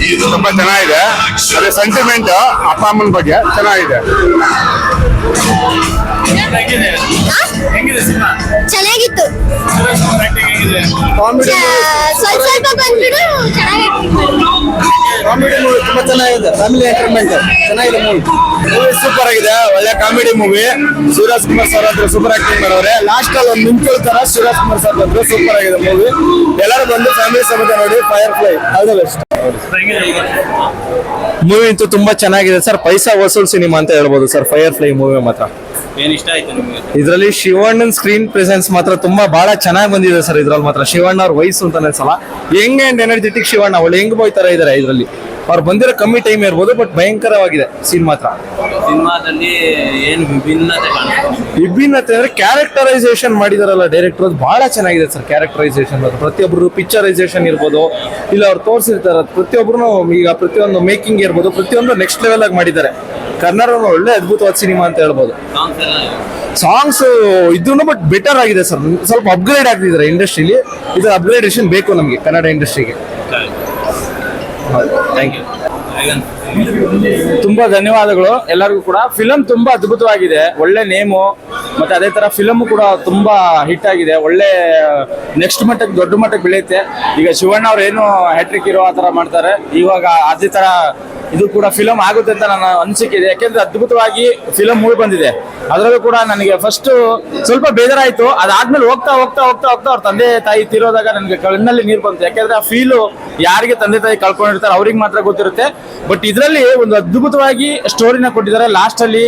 ಚೆನ್ನಾಗಿದೆ ತುಂಬಾ ಚೆನ್ನಾಗಿದೆ. ಅದೇ ಸೆಂಟಿಮೆಂಟ್ ಅಪ್ಪ ಅಮ್ಮನ ಬಗ್ಗೆ ಚೆನ್ನಾಗಿದೆ. ಚೆನ್ನಾಗಿತ್ತು. ಸ್ವಲ್ಪ ಸ್ವಲ್ಪ ಬಂದ್ಬಿಡು ಚೆನ್ನಾಗಿತ್ತು ಕಾಮಿಡಿ ಮೂವಿ ತುಂಬಾ ಚೆನ್ನಾಗಿದೆ. ಫ್ಯಾಮಿಲಿ ಎಂಟರ್ಟೈನ್ಮೆಂಟ್ ಚೆನ್ನಾಗಿದೆ ಮೂವಿ. ಮೂವಿ ಸೂಪರ್ ಆಗಿದೆ. ಒಳ್ಳೆ comedy movie. Shivraj Kumar sir ಹತ್ರ ಸೂಪರ್ ಆಕ್ಟಿಂಗ್ ಮಾಡವ್ರೆ ಲಾಸ್ಟ್ ಅಲ್ಲಿ ಒಂದು ನಿಂತ್ಕೊಳ್ತಾರ ಶಿವರಾಜ್ ಕುಮಾರ್ ಸರ್ ಹತ್ರ ಸೂಪರ್ ಆಗಿದೆ ಮೂವಿ. ಎಲ್ಲರೂ ಬಂದು ಫ್ಯಾಮಿಲಿ ಸಮೇತ ನೋಡಿ Firefly all the best. Movie ಅಂತೂ ತುಂಬಾ ಚೆನ್ನಾಗಿದೆ. ಸರ್ ಪೈಸಾ ವಸೂಲ್ ಸಿನಿಮಾ ಅಂತ ಹೇಳ್ಬೋದು. ಸರ್ ಫೈರ್ ಫ್ಲೈ ಮೂವಿ ಮಾತ್ರ. ಏನ್ ಇಷ್ಟ ಆಯ್ತು ನಿಮ್ಗೆ? ಇದರಲ್ಲಿ ಶಿವಣ್ಣನ್ ಸ್ಕ್ರೀನ್ ಪ್ರೆಸೆನ್ಸ್ ಮಾತ್ರ ತುಂಬಾ ಬಹಳ ಚೆನ್ನಾಗಿ ಬಂದಿದೆ ಸರ್ ಇದ್ರಲ್ಲಿ ಮಾತ್ರ. ಶಿವಣ್ಣ ಅವ್ರ ವಯಸ್ಸು ಅಂತ ಸಲ ಹೆಂಗೆ ಅಂಡ್ ಎನರ್ಜೆಟಿಕ್ ಶಿವಣ್ಣ ಅವಳು ಹೆಂಗ್ ಬೋಯ್ತಾರ ತರ ಇದಾರೆ ಇದರಲ್ಲಿ. ಅವ್ರು ಬಂದಿರೋ ಕಮ್ಮಿ ಟೈಮ್ ಇರ್ಬೋದು ಬಟ್ ಭಯಂಕರವಾಗಿದೆ ಸೀನ್ ಮಾತ್ರ. ಸಿನಿಮಾದಲ್ಲಿ ಏನು ವಿಭಿನ್ನತೆ ವಿಭಿನ್ನತೆ ಅಂದ್ರೆ ಕ್ಯಾರೆಕ್ಟರೈಸೇಷನ್ ಮಾಡಿದಾರಲ್ಲ ಡೈರೆಕ್ಟರ್ ಅದು ಬಹಳ ಚೆನ್ನಾಗಿದೆ ಸರ್ ಕ್ಯಾರೆಕ್ಟರೈಸೇಷನ್ ಅದು ಪ್ರತಿಯೊಬ್ಬರು ಪಿಕ್ಚರೈಸೇಷನ್ ಇರ್ಬೋದು ಇಲ್ಲ ಅವ್ರು ತೋರಿಸಿರ್ತಾರೆ ಪ್ರತಿಯೊಬ್ಬರು ಈಗ ಪ್ರತಿಯೊಂದು ಮೇಕಿಂಗ್ ಇರ್ಬೋದು ಪ್ರತಿಯೊಂದು ನೆಕ್ಸ್ಟ್ ಲೆವೆಲ್ ಆಗಿ ಮಾಡಿದ್ದಾರೆ. ಕನ್ನಡ ಒಳ್ಳೆ ಅದ್ಭುತವಾದ ಸಿನಿಮಾ ಅಂತ ಹೇಳ್ಬೋದು. ಸಾಂಗ್ಸ್ ಇದ್ರು ಬಟ್ ಬೆಟರ್ ಆಗಿದೆ ಸರ್ ಸ್ವಲ್ಪ ಅಪ್ಗ್ರೇಡ್ ಆಗ್ತಿದ್ದಾರೆ ಇಂಡಸ್ಟ್ರಿಲಿ ಇದು ಅಪ್ಗ್ರೇಡೇಷನ್ ಬೇಕು ನಮಗೆ ಕನ್ನಡ ಇಂಡಸ್ಟ್ರಿಗೆ ಥ್ಯಾಂಕ್ ಯು ತುಂಬಾ ಧನ್ಯವಾದಗಳು. ಎಲ್ಲರಿಗೂ ಕೂಡ. ಫಿಲಮ್ ತುಂಬಾ ಅದ್ಭುತವಾಗಿದೆ. ಒಳ್ಳೆ ನೇಮು ಮತ್ತೆ ಅದೇ ತರ ಫಿಲಮ್ ಕೂಡ ತುಂಬಾ ಹಿಟ್ ಆಗಿದೆ. ಒಳ್ಳೆ ನೆಕ್ಸ್ಟ್ ಮಟ್ಟಕ್ಕೆ, ದೊಡ್ಡ ಮಟ್ಟಕ್ಕೆ ಬೆಳೆಯುತ್ತೆ. ಈಗ ಶಿವಣ್ಣ ಅವ್ರು ಏನು ಹ್ಯಾಟ್ರಿಕ್ ಇರೋ ಆ ತರ ಮಾಡ್ತಾರೆ. ಇವಾಗ ಅದೇ ತರ ಇದು ಕೂಡ ಫಿಲಮ್ ಆಗುತ್ತೆ ಅಂತ ನನ್ನ ಅನಿಸಿಕೆ ಇದೆ. ಯಾಕೆಂದ್ರೆ ಅದ್ಭುತವಾಗಿ ಫಿಲಮ್ ಮೂಡಿ ಬಂದಿದೆ. ಅದರಲ್ಲೂ ಕೂಡ ನನಗೆ ಫಸ್ಟ್ ಸ್ವಲ್ಪ ಬೇಜಾರಾಯ್ತು. ಅದಾದ್ಮೇಲೆ ಹೋಗ್ತಾ ಹೋಗ್ತಾ ಹೋಗ್ತಾ ಹೋಗ್ತಾ ಅವ್ರ ತಂದೆ ತಾಯಿ ತೀರೋದಾಗ ನನಗೆ ಕಣ್ಣಲ್ಲಿ ನೀರು ಬಂತು. ಯಾಕೆಂದ್ರೆ ಆ ಫೀಲು ಯಾರಿಗೆ ತಂದೆ ತಾಯಿ ಕಳ್ಕೊಂಡಿರ್ತಾರೆ ಅವ್ರಿಗೆ ಮಾತ್ರ ಗೊತ್ತಿರುತ್ತೆ. ಬಟ್ ಇದರಲ್ಲಿ ಒಂದು ಅದ್ಭುತವಾಗಿ ಸ್ಟೋರಿನ ಕೊಟ್ಟಿದ್ದಾರೆ. ಲಾಸ್ಟ್ ಅಲ್ಲಿ,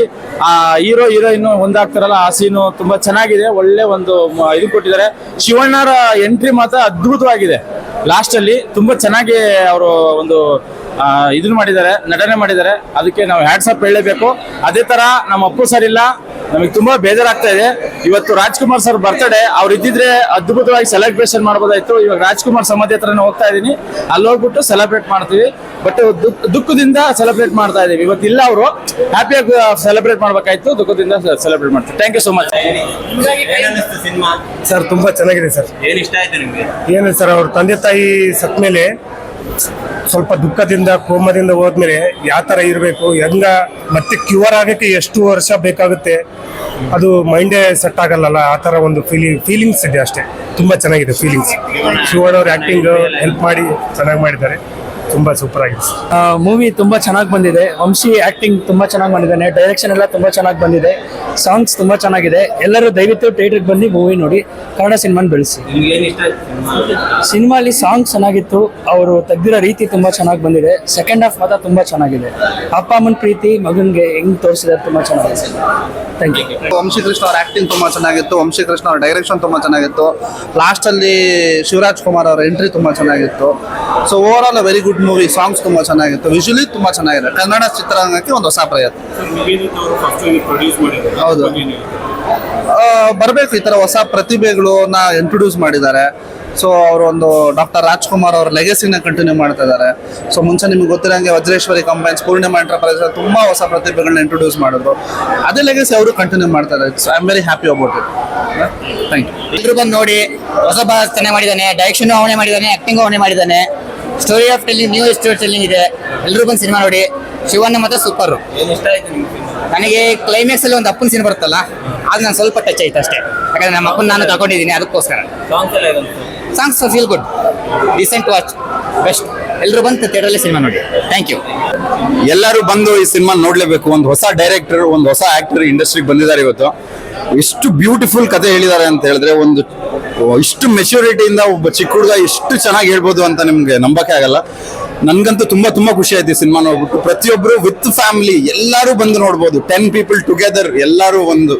ಆ ಹೀರೋ ಹೀರೋಯಿನ್ ಒಂದಾಗ್ತಾರಲ್ಲ, ಆ ಸೀನು ತುಂಬಾ ಚೆನ್ನಾಗಿದೆ. ಒಳ್ಳೆ ಒಂದು ಇದು ಕೊಟ್ಟಿದ್ದಾರೆ. ಶಿವಣ್ಣರ ಎಂಟ್ರಿ ಮಾತ್ರ ಅದ್ಭುತವಾಗಿದೆ. ಲಾಸ್ಟ್ ಅಲ್ಲಿ ತುಂಬಾ ಚೆನ್ನಾಗಿ ಅವರು ಒಂದು ಇದನ್ನ ಮಾಡಿದ್ದಾರೆ, ನಟನೆ ಮಾಡಿದ್ದಾರೆ. ಅದಕ್ಕೆ ನಾವು ಹ್ಯಾಟ್ಸ್ ಅಪ್ ಹೇಳಲೇಬೇಕು. ಅದೇ ತರ ನಮ್ಮ ಅಪ್ಪು ಸರ್ ಇಲ್ಲ. ನಮಗೆ ತುಂಬಾ ಬೇಜಾರಾಗ್ತಾ ಇದೆ. ಇವತ್ತು ರಾಜ್ಕುಮಾರ್ ಸರ್ ಬರ್ತಡೆ ಅವ್ರು ಇದ್ದಿದ್ರೆ ಅದ್ಭುತವಾಗಿ ಸೆಲೆಬ್ರೇಷನ್ ಮಾಡ್ಬೋದಾಯ್ತು. ಇವಾಗ ರಾಜ್ಕುಮಾರ್ ಸಮಾಧಿ ಹತ್ರನೇ ಹೋಗ್ತಾ ಇದೀನಿ ಅಲ್ಲಿ ಹೋಗ್ಬಿಟ್ಟು ಸೆಲೆಬ್ರೇಟ್ ಮಾಡ್ತೀವಿ. ಬಟ್ ದುಃಖದಿಂದ ಸೆಲೆಬ್ರೇಟ್ ಮಾಡ್ತಾ ಇದೀವಿ ಇವತ್ತು ಇಲ್ಲ ಅವರು. ಹ್ಯಾಪಿಯಾಗಿ ಸೆಲೆಬ್ರೇಟ್ ಮಾಡ್ಬೇಕಾಯ್ತು. ದುಃಖದಿಂದ ಸೆಲೆಬ್ರೇಟ್ ಮಾಡ್ತೀವಿ. Thank you so much cinema sir ತುಂಬಾ ಚೆನ್ನಾಗಿದೆ ಸರ್. ಏನ್ ಇಷ್ಟ ಆಯ್ತು ನಿಮ್ಗೆ? ಏನು ಸರ್ ಅವ್ರ ತಂದೆ ತಾಯಿ ಸತ್ ಮೇಲೆ ಸ್ವಲ್ಪ ದುಃಖದಿಂದ, ಕೋಮದಿಂದ ಹೋದ್ಮೇಲೆ ಯಾವ ಥರ ಇರಬೇಕು, ಹೆಂಗ, ಮತ್ತೆ ಕ್ಯೂರ್ ಆಗಕ್ಕೆ ಎಷ್ಟು ವರ್ಷ ಬೇಕಾಗುತ್ತೆ, ಅದು ಮೈಂಡೇ ಸೆಟ್ ಆಗಲ್ಲಲ್ಲ, ಆ ಥರ ಒಂದು ಫೀಲಿಂಗ್ ಫೀಲಿಂಗ್ಸ್ ಇದೆ ಅಷ್ಟೇ. ತುಂಬಾ ಚೆನ್ನಾಗಿದೆ ಫೀಲಿಂಗ್ಸ್ ಶಿವಣ್ಣ ಅವ್ರ ಆ್ಯಕ್ಟಿಂಗ್ ಹೆಲ್ಪ್ ಮಾಡಿ ಚೆನ್ನಾಗಿ ಮಾಡಿದ್ದಾರೆ. ತುಂಬಾ ಸೂಪರ್ ಆಗಿದೆ. ಮೂವಿ ತುಂಬಾ ಚೆನ್ನಾಗಿ ಬಂದಿದೆ. ವಂಶಿ ಆ್ಯಕ್ಟಿಂಗ್ ತುಂಬಾ ಚೆನ್ನಾಗಿ ಬಂದಿದ್ದಾನೆ. ಡೈರೆಕ್ಷನ್ ಎಲ್ಲ ತುಂಬಾ ಚೆನ್ನಾಗಿ ಬಂದಿದೆ. ಸಾಂಗ್ಸ್ ತುಂಬಾ ಚೆನ್ನಾಗಿದೆ. ಎಲ್ಲರೂ ದಯವಿಟ್ಟು ಥಿಯೇಟರ್ಗೆ ಬನ್ನಿ ಮೂವಿ ನೋಡಿ ಕನ್ನಡ ಸಿನಿಮಾನ ಬೆಳೆಸಿ. ನಿಮ್ಗೆ ಏನ್ ಇಷ್ಟ ಆಯ್ತು ಸಿನಿಮಾ? ಸಿನಿಮಾಲಿ ಸಾಂಗ್ ಚೆನ್ನಾಗಿತ್ತು ಅವರು ತೆಗ್ದಿರೋ ರೀತಿ ತುಂಬಾ ಚೆನ್ನಾಗಿ ಬಂದಿದೆ. ಸೆಕೆಂಡ್ ಹಾಫ್ ಮಾತ್ರ ತುಂಬಾ ಚೆನ್ನಾಗಿದೆ. ಅಪ್ಪ ಅಮ್ಮನ ಪ್ರೀತಿ ಮಗನ್ಗೆ ಹೆಂಗ್ ತೋರಿಸಿದ್ದಾರೆ ತುಂಬಾ ಚೆನ್ನಾಗಿದೆ. ಥ್ಯಾಂಕ್ ಯು ವಂಶಿಕೃಷ್ಣ ಅವ್ರ ಆಕ್ಟಿಂಗ್ ತುಂಬಾ ಚೆನ್ನಾಗಿತ್ತು. ವಂಶಿಕೃಷ್ಣ ಅವ್ರ ಡೈರೆಕ್ಷನ್ ತುಂಬಾ ಚೆನ್ನಾಗಿತ್ತು. ಲಾಸ್ಟ್ ಅಲ್ಲಿ ಶಿವರಾಜ್ ಕುಮಾರ್ ಅವರ ಎಂಟ್ರಿ ತುಂಬಾ ಚೆನ್ನಾಗಿತ್ತು. So overall very good movie songs ತುಂಬಾ ಚೆನ್ನಾಗಿತ್ತು. ವಿಜುವಲಿ ತುಂಬಾ ಚೆನ್ನಾಗಿದೆ. ಕನ್ನಡ ಚಿತ್ರರಂಗಕ್ಕೆ ಒಂದು ಹೊಸ ಪ್ರಯತ್ನ. ಹೌದು. ಬರಬೇಕು ಈ ತರ ಹೊಸ ಪ್ರತಿಭೆಗಳನ್ನ ಇಂಟ್ರೊಡ್ಯೂಸ್ ಮಾಡಿದ್ದಾರೆ. ಸೊ ಅವರು ಒಂದು ಡಾಕ್ಟರ್ ರಾಜ್ಕುಮಾರ್ ಅವ್ರ ಲೆಗೆಸಿನ ಕಂಟಿನ್ಯೂ ಮಾಡ್ತಾ ಇದ್ದಾರೆ. ಸೊ ಮುಂಚೆ ನಿಮ್ಗೆ ಗೊತ್ತಿರಂಗೆ ವಜ್ರೇಶ್ವರಿ ಕಂಪೈನ್ಸ್ ಪೂರ್ಣಿಮಾ ಎಂಟರ್ಪ್ರೈಸ್ ತುಂಬಾ ಹೊಸ ಪ್ರತಿಭೆಗಳನ್ನ ಇಂಟ್ರೊಡ್ಯೂಸ್ ಮಾಡಿದ್ರು. ಅದೇ ಲೆಗೆಸಿ ಅವರು ಕಂಟಿನ್ಯೂ ಮಾಡ್ತಾರೆ so I am very happy about it thank you ಎಲ್ಲರೂ ಬಂದು ನೋಡಿ, ಹೊಸ ಚೆನ್ನಾಗಿ ಮಾಡಿದ್ದಾನೆ ಡೈರೆಕ್ಷನ್ ಅವನೇ ಮಾಡಿದ್ದಾನೆ ಆಕ್ಟಿಂಗ್ ಅವನೇ ಮಾಡಿದ್ದಾನೆ. Story of telling new story telling ಇದೆ. ಎಲ್ಲರೂ ಬಂದು ಸಿನಿಮಾ ನೋಡಿ. ಶಿವಣ್ಣ ಮತ್ತೆ ಸೂಪರ್ ಏನ್ ಇಷ್ಟ ಆಯ್ತು ನಿಮ್ಗೆ ನನಗೆ ಕ್ಲೈಮ್ಯಾಕ್ಸ್ ಅಲ್ಲಿ ಒಂದು ಅಪ್ಪನ ಸೀನ್ ಬರುತ್ತಲ್ಲ ಅದು ನಾನು ಸ್ವಲ್ಪ ಟಚ್ ಆಯ್ತು ಅಷ್ಟೇ. ಯಾಕಂದ್ರೆ ನಮ್ಮ ಅಪ್ಪನ ನಾನು ತಗೊಂಡಿದ್ದೀನಿ ಅದಕ್ಕೋಸ್ಕರ. Songs feel good recent watch best ಎಲ್ಲರೂ ಬಂದು ಥಿಯೇಟರಲ್ಲಿ ಸಿನಿಮಾ ನೋಡಿ. ಥ್ಯಾಂಕ್ ಯು ಎಲ್ಲರೂ ಬಂದು ಈ ಸಿನಿಮಾ ನೋಡ್ಲೇಬೇಕು. ಒಂದು ಹೊಸ ಡೈರೆಕ್ಟರ್ ಒಂದು ಹೊಸ ಆಕ್ಟರ್ ಇಂಡಸ್ಟ್ರಿಗೆ ಬಂದಿದ್ದಾರೆ ಇವತ್ತು. ಎಷ್ಟು ಬ್ಯೂಟಿಫುಲ್ ಕತೆ ಹೇಳಿದ್ದಾರೆ ಅಂತ ಹೇಳಿದ್ರೆ ಒಂದು ಇಷ್ಟು ಮೆಚುರಿಟಿಯಿಂದ ಒಬ್ಬ ಚಿಕ್ಕ ಹುಡುಗ ಎಷ್ಟು ಚೆನ್ನಾಗಿ ಹೇಳ್ಬೋದು ಅಂತ ನಿಮ್ಗೆ ನಂಬಕ್ಕೆ ಆಗಲ್ಲ. ನನ್ಗಂತೂ ತುಂಬಾ ತುಂಬಾ ಖುಷಿ ಆಯ್ತು ಈ ಸಿನಿಮಾ ನೋಡ್ಬಿಟ್ಟು. ಪ್ರತಿಯೊಬ್ರು ವಿತ್ ಫ್ಯಾಮಿಲಿ ಎಲ್ಲರೂ ಬಂದು ನೋಡ್ಬೋದು. ಟೆನ್ ಪೀಪಲ್ ಟುಗೆದರ್ ಎಲ್ಲರೂ ಒಂದು,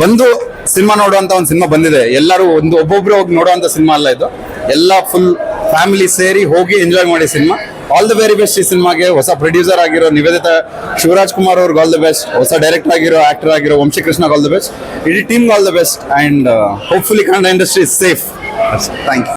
ಬಂದು ಸಿನಿಮಾ ನೋಡುವಂತ ಒಂದು ಸಿನಿಮಾ ಬಂದಿದೆ. ಎಲ್ಲರೂ ಒಂದು ಒಬ್ಬೊಬ್ರು ಹೋಗಿ ನೋಡುವಂತ ಸಿನಿಮಾ ಅಲ್ಲ ಇದು. ಎಲ್ಲ ಫುಲ್ ಫ್ಯಾಮಿಲಿ ಸೇರಿ ಹೋಗಿ ಎಂಜಾಯ್ ಮಾಡಿ cinema. All the very best ಈ ಸಿನಿಮಾಗೆ. ಹೊಸ ಪ್ರೊಡ್ಯೂಸರ್ ಆಗಿರೋ ನಿವೇದಿತ ಶಿವರಾಜ್ ಕುಮಾರ್ ಅವ್ರಿಗೆ ಆಲ್ ದ ಬೆಸ್ಟ್ ಹೊಸ ಡೈರೆಕ್ಟರ್ ಆಗಿರೋ ಆಕ್ಟರ್ ಆಗಿರೋ ವಂಶಕೃಷ್ಣ ಆಲ್ ದ ಬೆಸ್ಟ್ ಇಡೀ team all the best and hopefully Kannada industry is safe thank you